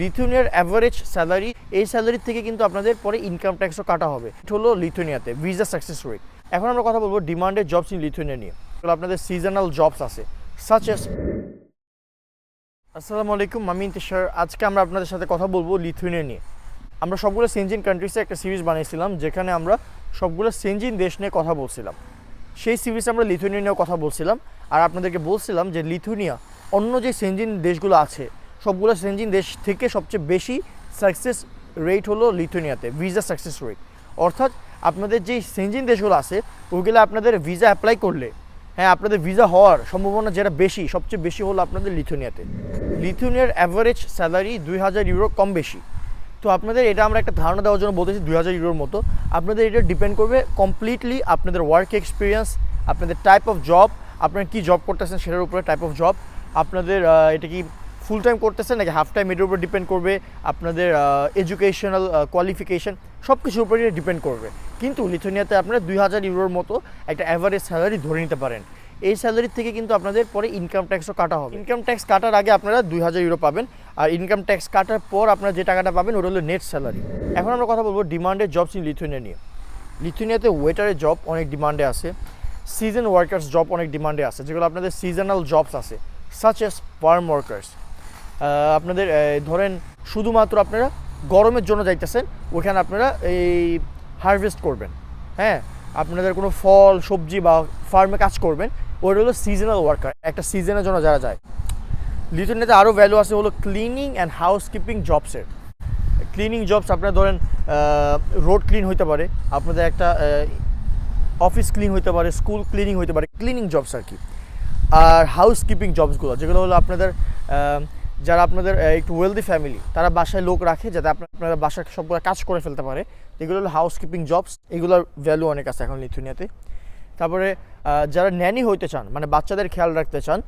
লিথুনিয়ার average salary এই salary থেকে কিন্তু আপনাদের পরে ইনকাম ট্যাক্সও কাটা হবে। এটা হলো লিথুনিয়াতে ভিসা সাকসেস রেট এখন আমরা কথা বলব ডিমান্ডেড জবস ইন লিথুনিয়া নিয়ে। আপনাদের সিজনাল জবস আছে সাচ এস আসসালামু আলাইকুম, আমি ইন্তিশার। আজকে আমরা আপনাদের সাথে কথা বলব লিথুনিয়া নিয়ে। আমরা সবগুলো সেনজিন কান্ট্রিসে একটা সিরিজ বানিয়েছিলাম, যেখানে আমরা সবগুলো সেনজিন দেশ নিয়ে কথা বলছিলাম। সেই সিরিজে আমরা লিথুনিয়া নিয়েও কথা বলছিলাম। আর আপনাদেরকে বলছিলাম যে লিথুনিয়া অন্য যে সেনজিন দেশগুলো আছে সবগুলো সেনজিন দেশ থেকে সবচেয়ে বেশি সাকসেস রেট হলো লিথুনিয়াতে ভিসা সাকসেস রেট অর্থাৎ আপনাদের যেই সেনজিন দেশগুলো আছে ওইগুলো আপনাদের ভিসা অ্যাপ্লাই করলে হ্যাঁ আপনাদের ভিসা হওয়ার সম্ভাবনা যেটা বেশি, সবচেয়ে বেশি হলো আপনাদের লিথুনিয়াতে লিথুনিয়ার অ্যাভারেজ স্যালারি দুই হাজার ইউরো কম বেশি। তো আপনাদের এটা আমরা একটা ধারণা দেওয়ার জন্য বলতেছি দুই হাজার ইউরোর মতো। আপনাদের এটা ডিপেন্ড করবে কমপ্লিটলি আপনাদের ওয়ার্ক এক্সপিরিয়েন্স আপনাদের টাইপ অফ জব আপনারা কী জব করতেছেন সেটার উপরে টাইপ অফ জব আপনাদের এটা কি ফুল টাইম করতেছেন নাকি হাফ টাইম এটার উপর ডিপেন্ড করবে, আপনাদের এডুকেশনাল কোয়ালিফিকেশন সব কিছুর উপরে ডিপেন্ড করবে। কিন্তু লিথুনিয়াতে আপনারা দুই হাজার ইউরোর মতো একটা অ্যাভারেজ স্যালারি ধরে নিতে পারেন। এই স্যালারি থেকে কিন্তু আপনাদের পরে ইনকাম ট্যাক্সও কাটা হবে। ইনকাম ট্যাক্স কাটার আগে আপনারা দুই হাজার ইউরো পাবেন, আর ইনকাম ট্যাক্স কাটার পর আপনারা যে টাকাটা পাবেন, ওটা হলো নেট স্যালারি এখন আমরা কথা বলব ডিমান্ডেড জবস ইন লিথুনিয়া নিয়ে। লিথুনিয়াতে ওয়েটারের জব অনেক ডিমান্ডে আছে সিজন ওয়ার্কার্স জব অনেক ডিমান্ডে আছে, যেগুলো আপনাদের সিজনাল জবস আছে সাচ এস ফার্ম ওয়ার্কার্স আপনাদের ধরেন শুধুমাত্র আপনারা গরমের জন্য যাইতেছেন, ওইখানে আপনারা এই হারভেস্ট করবেন। হ্যাঁ আপনাদের কোনো ফল, সবজি বা ফার্মে কাজ করবেন, ওইটা হলো সিজনাল ওয়ার্কার একটা সিজনের জন্য যারা যায়। লিটুনিয়াতে আরও ভ্যালু আছে হলো ক্লিনিং অ্যান্ড হাউস কিপিং জবসের ক্লিনিং জবস আপনারা ধরেন রোড ক্লিন হইতে পারে, আপনাদের একটা অফিস ক্লিন হইতে পারে স্কুল ক্লিনিং হইতে পারে ক্লিনিং জবস আর কি। আর হাউস কিপিং জবসগুলো যেগুলো হলো আপনাদের যারা আপনাদের একটু ওয়েলদি ফ্যামিলি তারা বাসায় লোক রাখে যাতে আপনার বাসায় সবগুলো কাজ করে ফেলতে পারে। এগুলো হলো হাউস কিপিং জবস এগুলোর ভ্যালু অনেক আছে এখন লিথুনিয়াতে। তারপরে যারা ন্যানি হইতে চান মানে বাচ্চাদের খেয়াল রাখতে চান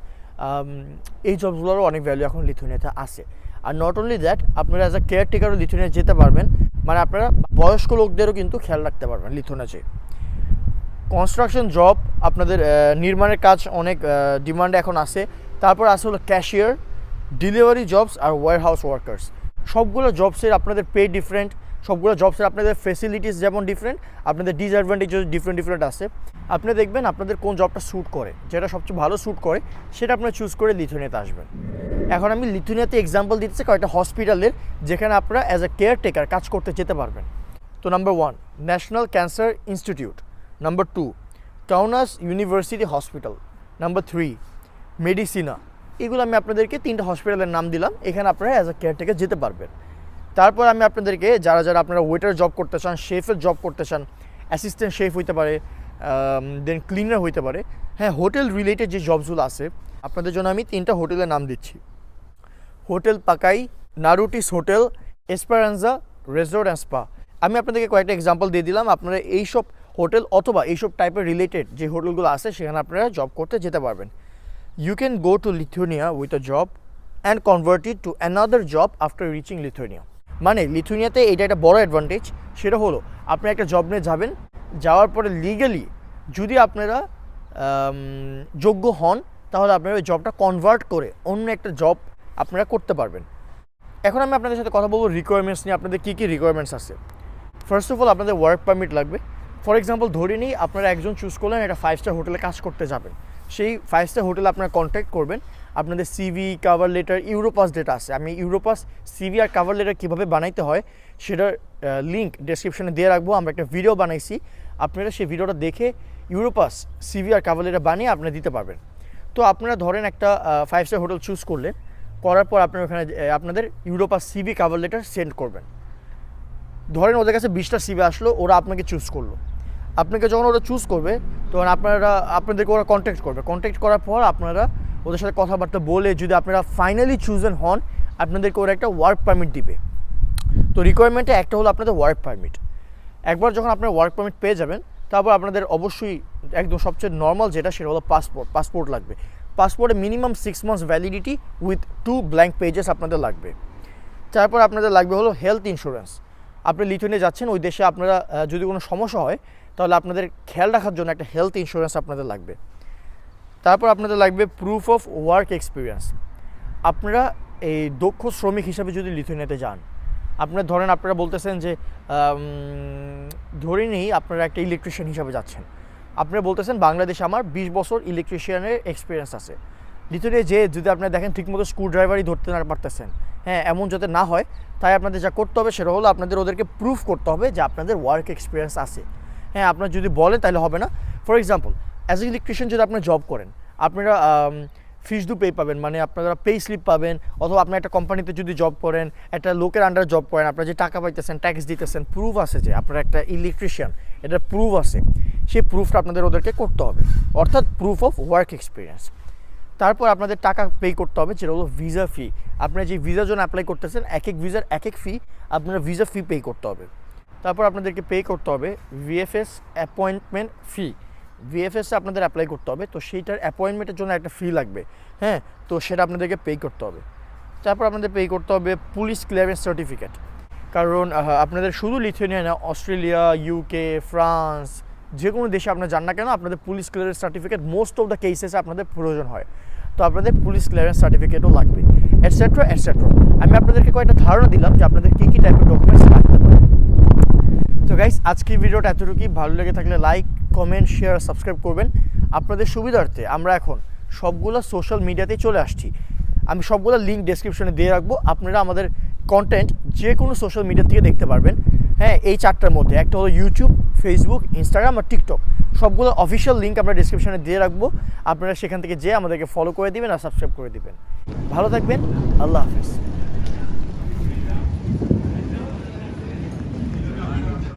এই জবগুলোরও অনেক ভ্যালু এখন লিথুনিয়াতে আছে। আর নট অনলি দ্যাট আপনারা অ্যাজ আ কেয়ারটেকারও লিথুনিয়া যেতে পারবেন মানে আপনারা বয়স্ক লোকদেরও কিন্তু খেয়াল রাখতে পারবেন লিথুনিয়া যেয়ে। কনস্ট্রাকশন জব আপনাদের নির্মাণের কাজ অনেক ডিমান্ড এখন আছে। তারপর আছে হলো ক্যাশিয়ার ডেলিভারি জবস আর ওয়ার হাউস ওয়ার্কার্স সবগুলো জবসের আপনাদের পে ডিফারেন্ট সবগুলো জবসের আপনাদের ফেসিলিটিস যেমন ডিফারেন্ট আপনাদের ডিসঅ্যাডভান্টেজ ডিফারেন্ট ডিফারেন্ট আছে আপনি দেখবেন আপনাদের কোন জবটা স্যুট করে, যেটা সবচেয়ে ভালো স্যুট করে, সেটা আপনারা চুজ করে লিথুনিয়াতে আসবেন। এখন আমি লিথুনিয়াতে এক্সাম্পল দিচ্ছি কয়েকটা হসপিটালের যেখানে আপনারা অ্যাজ এ কেয়ারটেকার কাজ করতে যেতে পারবেন। তো number one national cancer institute number two Kaunas university hospital number three Medicina এগুলো আমি আপনাদেরকে তিনটা হসপিটালের নাম দিলাম। এখানে আপনারা অ্যাজ এ কেয়ারটেকার যেতে পারবেন। তারপর আমি আপনাদেরকে, যারা যারা আপনারা ওয়েটার জব করতে চান শেফের জব করতে চান অ্যাসিস্ট্যান্ট শেফ হইতে পারে দেন ক্লিনার হইতে পারে হ্যাঁ হোটেল রিলেটেড যে জবসগুলো আছে, আপনাদের জন্য আমি তিনটা হোটেলের নাম দিচ্ছি। Hotel Pacai, Narutis hotel Esperanza resort and spa আমি আপনাদেরকে কয়েকটা এক্সাম্পল দিয়ে দিলাম। আপনারা এইসব হোটেল অথবা এইসব টাইপের রিলেটেড যে হোটেলগুলো আছে, সেখানে আপনারা জব করতে যেতে পারবেন। You can go to Lithuania with a job and convert it to another job after reaching Lithuania মানে লিথুনিয়াতে এটা একটা বড় অ্যাডভান্টেজ সেটা হলো আপনি একটা জব নিয়ে যাবেন, যাওয়ার পরে লিগালি যদি আপনারা যোগ্য হন, তাহলে আপনারা ওই জবটা কনভার্ট করে অন্য একটা জব আপনারা করতে পারবেন। এখন আমি আপনাদের সাথে কথা বলব রিকোয়ারমেন্টস নিয়ে, আপনাদের কী কী রিকোয়ারমেন্টস আছে? ফার্স্ট অফ অল আপনাদের ওয়ার্ক পারমিট লাগবে। ফর এক্সাম্পল ধরে নিই আপনারা একজন চুজ করলেন, একটা ফাইভ স্টার হোটেলে কাজ করতে যাবেন। সেই ফাইভ স্টার হোটেল আপনারা কন্ট্যাক্ট করবেন। আপনাদের CV cover letter Europass data আছে। আমি ইউরোপাস সিভি আর কাভার লেটার কীভাবে বানাইতে হয়, সেটার লিঙ্ক ডেসক্রিপশনে দিয়ে রাখব। আমরা একটা ভিডিও বানাইছি। আপনারা সেই ভিডিওটা দেখে ইউরোপাস সিভি আর কাভার লেটার বানিয়ে আপনারা দিতে পারবেন। তো আপনারা ধরেন একটা ফাইভ স্টার হোটেল চুজ করলেন। করার পর আপনারা ওখানে আপনাদের Europass CV cover letter send করবেন। ধরেন ওদের কাছে বিশটা সিভি আসলো, ওরা আপনাকে চুজ করল। আপনাকে যখন ওরা চুজ করবে, তখন আপনারা, আপনাদেরকে ওরা কন্ট্যাক্ট করবে। কন্ট্যাক্ট করার পর আপনারা ওদের সাথে কথাবার্তা বলে যদি আপনারা ফাইনালি চুজেন হন, আপনাদেরকে ওরা একটা ওয়ার্ক পারমিট দিবে। তো রিকোয়ারমেন্টে একটা হলো আপনাদের ওয়ার্ক পারমিট একবার যখন আপনার ওয়ার্ক পারমিট পেয়ে যাবেন, তারপর আপনাদের অবশ্যই একদম সবচেয়ে নর্মাল যেটা, সেটা হলো পাসপোর্ট পাসপোর্ট লাগবে। পাসপোর্টে minimum six months validity with two blank pages আপনাদের লাগবে। তারপর আপনাদের লাগবে হলো হেলথ ইন্স্যুরেন্স আপনি লিথুনে যাচ্ছেন, ওই দেশে আপনারা যদি কোনো সমস্যা হয় তাহলে আপনাদের খেয়াল রাখার জন্য একটা হেলথ ইন্স্যুরেন্স আপনাদের লাগবে। তারপর আপনাদের লাগবে প্রুফ অফ ওয়ার্ক এক্সপিরিয়েন্স আপনারা এই দক্ষ শ্রমিক হিসাবে যদি লিথুনিয়াতে যান, আপনারা ধরেন আপনারা বলতেছেন যে ধরে নিই আপনারা একটা ইলেকট্রিশিয়ান হিসাবে যাচ্ছেন। আপনারা বলতেছেন বাংলাদেশে আমার বিশ বছর ইলেকট্রিশিয়ানের এক্সপিরিয়েন্স আছে। লিথুনিয়া যে যদি আপনারা দেখেন ঠিকমতো স্ক্রু ড্রাইভারই ধরতে না পারতেছেন হ্যাঁ এমন যাতে না হয়, তাই আপনাদের যা করতে হবে সেটা হলো আপনাদের ওদেরকে প্রুফ করতে হবে যে আপনাদের ওয়ার্ক এক্সপিরিয়েন্স আছে। হ্যাঁ আপনার যদি বলেন তাহলে হবে না। For example as a electrician যদি আপনি জব করেন, আপনারা ফিস ডু পে পাবেন মানে আপনারা পে স্লিপ পাবেন, অথবা আপনি একটা কোম্পানিতে যদি জব করেন, একটা লোকের আন্ডারে জব করেন, আপনারা যে টাকা পাইতেছেন ট্যাক্স দিতেছেন প্রুফ আছে যে আপনার একটা ইলেকট্রিশিয়ান এটার প্রুফ আছে। সেই প্রুফটা আপনাদের ওদেরকে করতে হবে। অর্থাৎ প্রুফ অফ ওয়ার্ক এক্সপিরিয়েন্স তারপর আপনাদের টাকা পে করতে হবে, যেটা হলো ভিসা ফি আপনারা যে ভিসার জন্য অ্যাপ্লাই করতেছেন, এক এক ভিসার এক এক ফি আপনারা ভিসা ফি পে করতে হবে। তারপর আপনাদেরকে পে করতে হবে ভিএফএস অ্যাপয়েন্টমেন্ট ফি ভিএফএসে আপনাদের অ্যাপ্লাই করতে হবে, তো সেইটার অ্যাপয়েন্টমেন্টের জন্য একটা ফি লাগবে। হ্যাঁ তো সেটা আপনাদেরকে পে করতে হবে। তারপর আপনাদের পে করতে হবে পুলিশ ক্লিয়ারেন্স সার্টিফিকেট কারণ আপনাদের শুধু লিথুয়ানিয়া না অস্ট্রেলিয়া ইউকে ফ্রান্স যে কোনো দেশে আপনার যান না কেন, আপনাদের police clearance certificate most of the কেসেসে আপনাদের প্রয়োজন হয়। তো আপনাদের পুলিশ ক্লিয়ারেন্স সার্টিফিকেটও লাগবে এটসেট্রা এটসেট্রা আমি আপনাদেরকে কয়েকটা ধারণা দিলাম যে আপনাদের কী কী টাইপের ডকুমেন্টস পারে তো গাইস আজকের ভিডিওটা এতটুকুই। ভালো লেগে থাকলে লাইক কমেন্ট শেয়ার সাবস্ক্রাইব করবেন। আপনাদের সুবিধার্থে আমরা এখন সবগুলো সোশ্যাল মিডিয়াতেই চলে আসছি। আমি সবগুলো লিঙ্ক ডেসক্রিপশনে দিয়ে রাখব। আপনারা আমাদের কন্টেন্ট যে কোনো সোশ্যাল মিডিয়া থেকে দেখতে পারবেন। হ্যাঁ এই চারটার মধ্যে। একটা হলো ইউটিউব ফেসবুক ইনস্টাগ্রাম আর টিকটক সবগুলো অফিসিয়াল লিঙ্ক আমরা ডেসক্রিপশনে দিয়ে রাখব। আপনারা সেখান থেকে যেয়ে আমাদেরকে ফলো করে দিবেন আর সাবস্ক্রাইব করে দিবেন। ভালো থাকবেন। আল্লাহ হাফেজ।